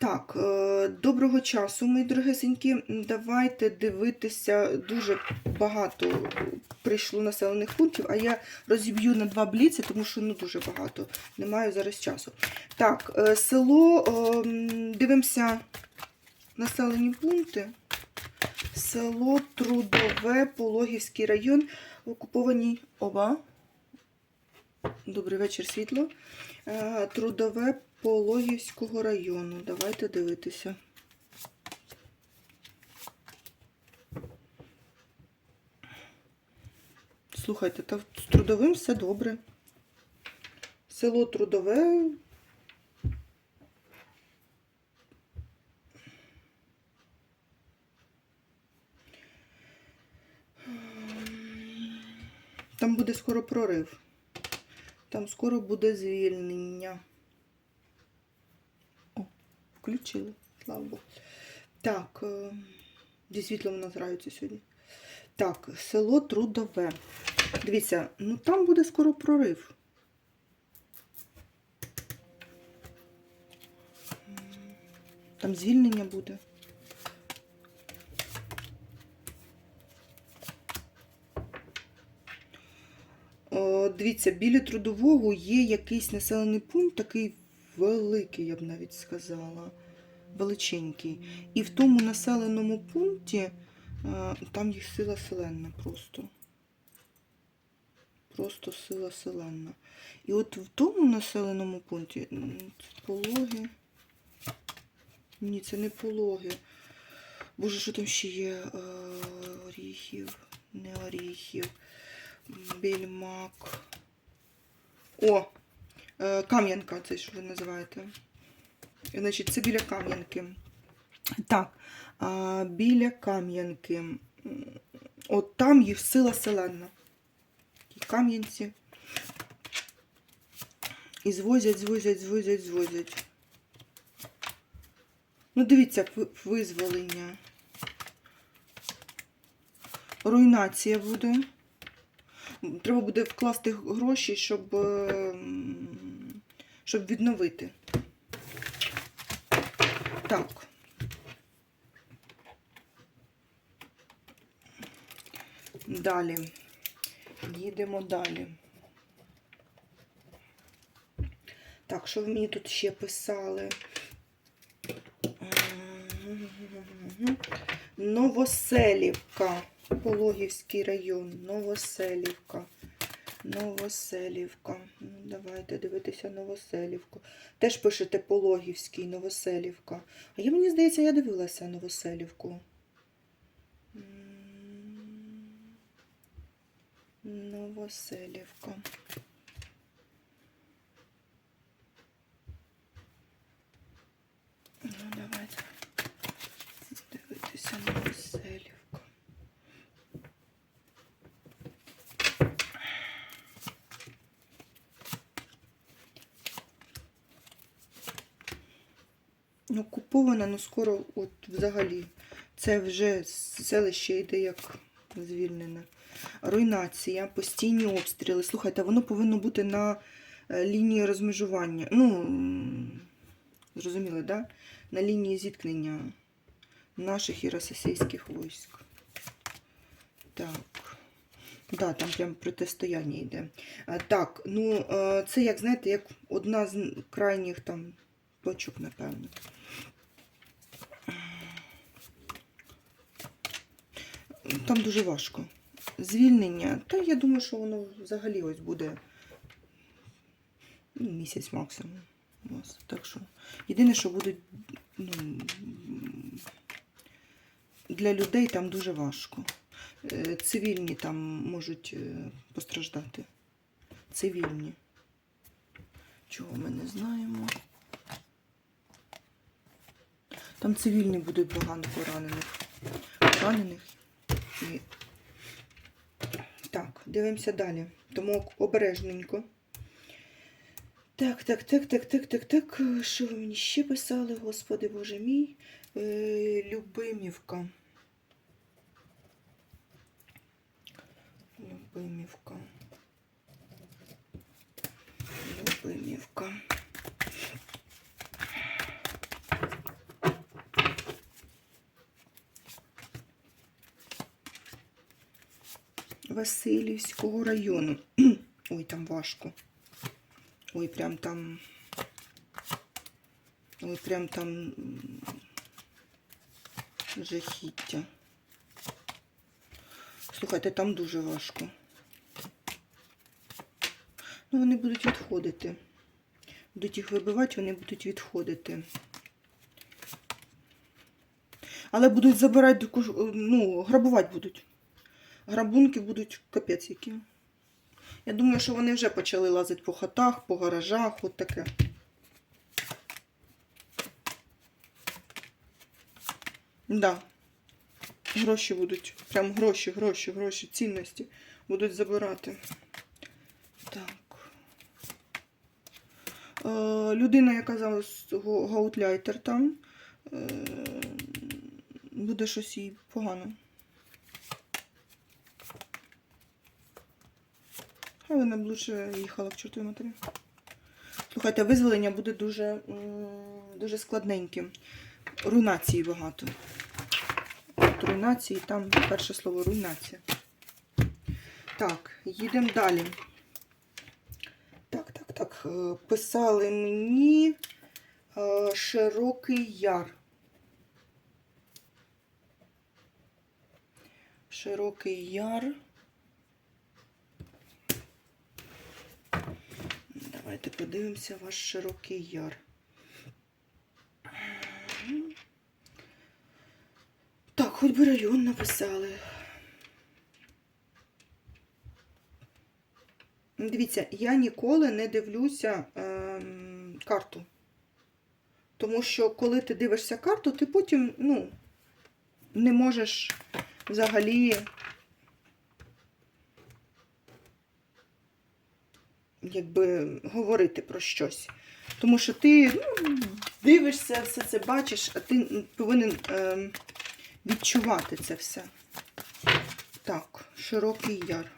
Так, е, доброго часу, мої дорогесенькі. Давайте дивитися. Дуже багато прийшло населених пунктів, а я розіб'ю на два бліці, тому що ну дуже багато. Не маю зараз часу. Так, е, село, е, дивимося населені пункти. Село Трудове, Пологівський район, окуповані оба. Добрий вечір, світло. Трудове Пологівського району. Давайте дивитися. Слухайте, та з трудовим все добре. Село Трудове. Там буде скоро прорив. Там скоро буде звільнення. Включили, слава Богу. Так, е, зі світлом у нас граються сьогодні. Так, село Трудове. Дивіться, ну там буде скоро прорив. Там звільнення буде. Дивіться, біля трудового є якийсь населений пункт, такий великий, я б навіть сказала, величенький. І в тому населеному пункті е, там є сила селенна просто. Просто сила селенна. І от в тому населеному пункті це пологи. Ні, це не пологи. Боже, що там ще є? Е, Оріхів, не оріхів. Більмак. О! Е, Кам'янка, це що ви називаєте. Значить, це біля Кам'янки. Так, біля Кам'янки. От там є сила селена. Ті Кам'янці. І звозять, звозять, звозять, звозять. Ну, дивіться, визволення. Руйнація буде. Треба буде вкласти гроші, щоб, е, м, щоб відновити. Так. Далі. Їдемо далі. Так, що ви мені тут ще писали? Новоселівка. Пологівський район. Новоселівка. Новоселівка. Давайте дивитися Новоселівку. Теж пишете Пологівський, Новоселівка. А я мені здається, я дивилася Новоселівку. Новоселівка. Ну, давайте дивитися Новоселівка. Ну, Окупована, ну скоро от взагалі. Це вже селище йде як звільнене. Руйнація, постійні обстріли. Слухайте, воно повинно бути на е, лінії розмежування. Ну, зрозуміли, да? На лінії зіткнення наших і російських військ. Так. Да, там прям протистояння йде. Так, ну е, це як, знаєте, як одна з крайніх там точок, напевно. Там дуже важко. Звільнення, та я думаю, що воно взагалі ось буде ну, місяць максимум. нас. Так що єдине, що будуть ну, для людей там дуже важко. Е, Цивільні там можуть е, постраждати. Цивільні. Чого ми не знаємо. Там цивільні будуть багато поранених. Поранених. І... Так, дивимося далі. Тому обережненько. Так, так, так, так, так, так, так. Що ви мені ще писали, господи Боже мій? Е, Любимівка. Любимівка. Любимівка. Васильівського району. Ой, там важко. Ой, прям там. Ой, прям там жахіття. Слухайте, там дуже важко. Ну, вони будуть відходити. Будуть їх вибивати, вони будуть відходити. Але будуть забирати, ну, грабувати будуть. Грабунки будуть капець які. Я думаю, що вони вже почали лазити по хатах, по гаражах, от таке. Да. Гроші будуть. Прям гроші, гроші, гроші, цінності будуть забирати. Так. Е, людина, яка зараз гаутляйтер там, е, буде щось їй погано. Хай вона б лучше їхала к чортовій матері. Слухайте, визволення буде дуже, дуже складненьким. Руйнації багато. От руйнації, там перше слово руйнація. Так, їдемо далі. Так, так, так. е, Писали мені е, широкий яр. Широкий яр. Давайте подивимося ваш широкий яр. Так, хоч би район написали. Дивіться, я ніколи не дивлюся ем, карту. Тому що коли ти дивишся карту, ти потім, ну, не можеш взагалі якби говорити про щось. Тому що ти ну, дивишся, все це бачиш, а ти повинен ем, відчувати це все. Так, широкий яр.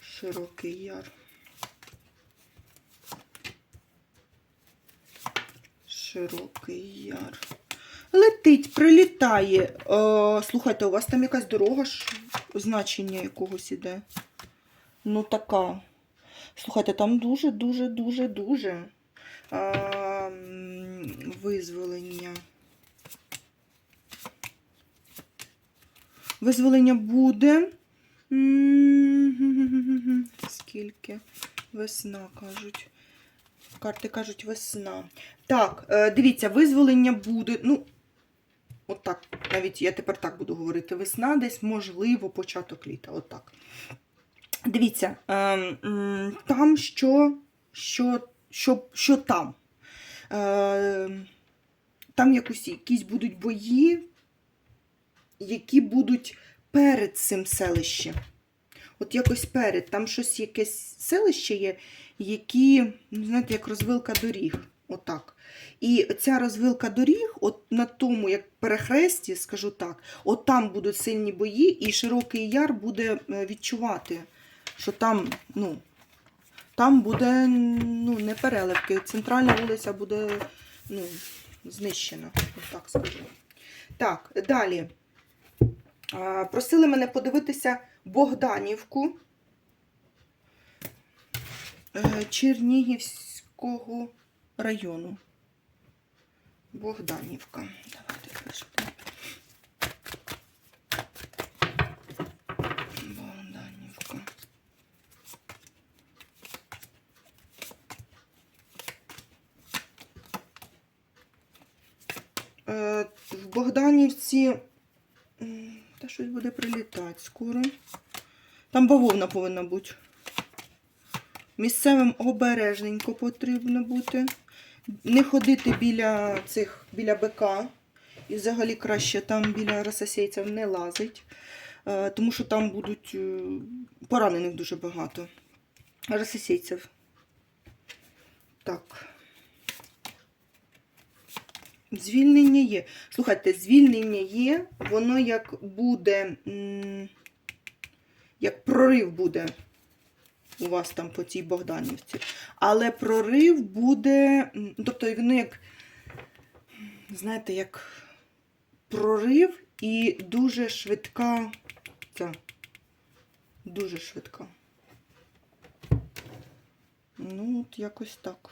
Широкий яр. Широкий яр. Летить, прилітає. Е, слухайте, у вас там якась дорога значення якогось іде. Ну, така. Слухайте, там дуже, дуже, дуже, дуже а, визволення. Визволення буде. Скільки? Весна, кажуть. Карти кажуть весна. Так, е, дивіться, визволення буде. Ну, отак. Навіть я тепер так буду говорити. Весна десь, можливо, початок літа. Отак. Дивіться, ем, там що, що, що, що там? Ем, Там якусь, якісь будуть бої, які будуть перед цим селищем. От якось перед. Там щось якесь селище є, які, ну, знаєте, як розвилка доріг. Отак. І ця розвилка доріг, от на тому, як перехресті, скажу так, от там будуть сильні бої, і широкий яр буде е, відчувати, що там, ну, там буде ну, не переливки. Центральна вулиця буде ну, знищена, так скажу. Так, далі. Просили мене подивитися Богданівку е, Чернігівського району. Богданівка. Давайте пишемо. Богданівка. Е, В Богданівці та щось буде прилітати скоро. Там бавовна повинна бути. Місцевим обережненько потрібно бути. Не ходити біля цих, біля БК. І взагалі краще там біля рососейців не лазить. Е, Тому що там будуть е, поранених дуже багато. Рососейців. Так. Звільнення є. Слухайте, звільнення є, воно як буде, як прорив буде у вас там по цій Богданівці. Але прорив буде, тобто воно як, знаєте, як прорив і дуже швидка ця Дуже швидка. Ну, от якось так.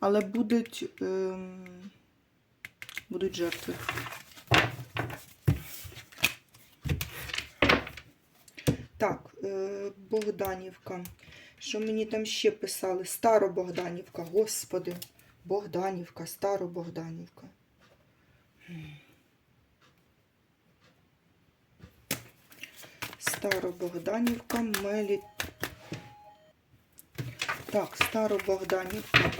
Але будуть, ем, будуть жертви. Так, е, Богданівка. Що мені там ще писали? Старобогданівка, господи. Богданівка, Старобогданівка. Старобогданівка, Мелі. Так, Старобогданівка.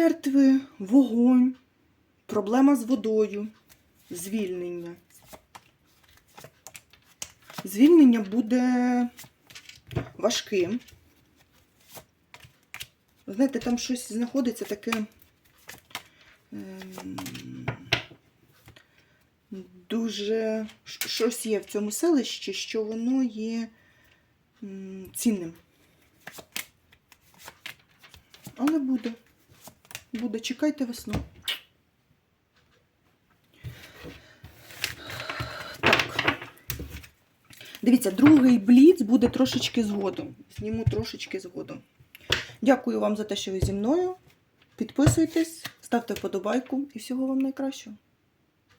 Жертви, вогонь, проблема з водою, звільнення. Звільнення буде важким. Знаєте, там щось знаходиться таке ем, дуже щось є в цьому селищі, що воно є цінним. Але буде. Буде, чекайте весну. Так. Дивіться, другий бліц буде трошечки згодом. Зніму трошечки згодом. Дякую вам за те, що ви зі мною. Підписуйтесь, ставте вподобайку і всього вам найкращого.